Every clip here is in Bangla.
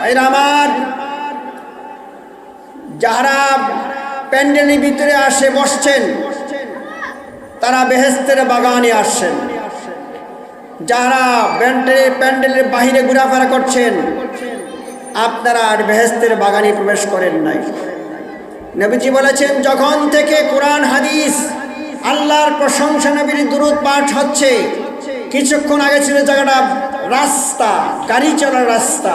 ভাইরা আমার যারা প্যান্ডেলের ভিতরে আসে, বসছেন, তারা বেহেস্তের বাগানে আসছেন। যারা প্যান্ডেলের প্যান্ডেলের বাহিরে ঘোরাফেরা করছেন, আপনারা আর বেহেস্তের বাগানে প্রবেশ করেন নাই। নবীজি বলেছেন, যখন থেকে কোরআন, হাদিস, আল্লাহর প্রশংসা নবীর দুরুদ পাঠ হচ্ছে, কিছুক্ষণ আগে ছিল জায়গাটা রাস্তা, গাড়ি চলার রাস্তা।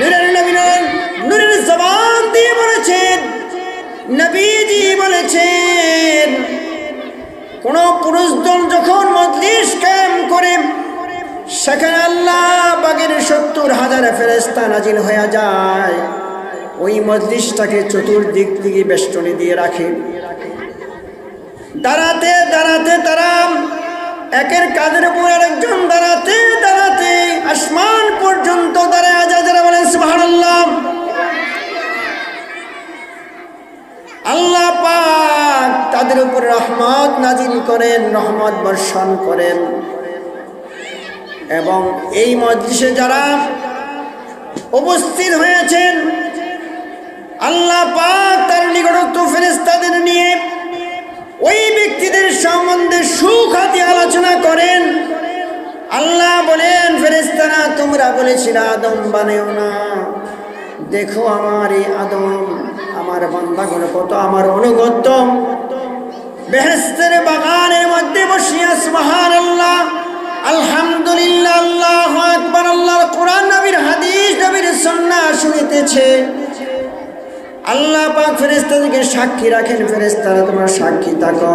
নূরের নবী নূরের জবান দিয়ে বলেছেন, নবীজি বলেছেন, কোন পুরুষ দল যখন মজলিস কায়েম করে, সেখানে আল্লাহ বাগের সত্তর হাজার ফেরেস্তা নাজিল হয়ে যায়। ওই মজলিসটাকে চতুর্দিক থেকে বেষ্টনী দিয়ে রাখে। দাঁড়াতে দাঁড়াতে তারা একের কাদের উপর আরেকজন দাঁড়াতে দাঁড়াতে আসমান পর্যন্ত দাঁড়ায় যায় যারা বলেন সুবহানাল্লাহ আল্লাহ পাক তাদের উপর রহমত নাজিল করেন, রহমত বর্ষণ করেন। এবং এই মজলিসে যারা উপস্থিত হয়েছেন, আল্লাহ পাক তার নিকটত্ব ফেরেস্তাদের নিয়ে ওই ব্যক্তিদের সম্বন্ধে সুখাতি আলোচনা করেন। আল্লাহ বলেন ফেরেস্তারা তোমরা বলেছিলে আদম বানেও না। দেখো আমার এই আদম, আমার বান্দাগুলো কত, আমার অনুগত্য। বেহেস্তের বাগানের মধ্যে বসিয়া সুবাহান আল্লাহ আলহামদুলিল্লাহ, আল্লাহ আকবর, আল্লাহর কোরআন নবীর হাদিস, নবীর সন্না শুনিতেছে। আল্লাহ পাক ফেরেস্তাদেরকে সাক্ষী রাখেন ফেরেস্তারা তোমরা সাক্ষী থাকো।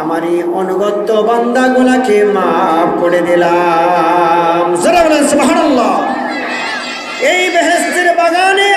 আমার এই অনুগত্য বান্দাগুলাকে মাফ করে দিলাম। এই বেহেস্তের বাগানে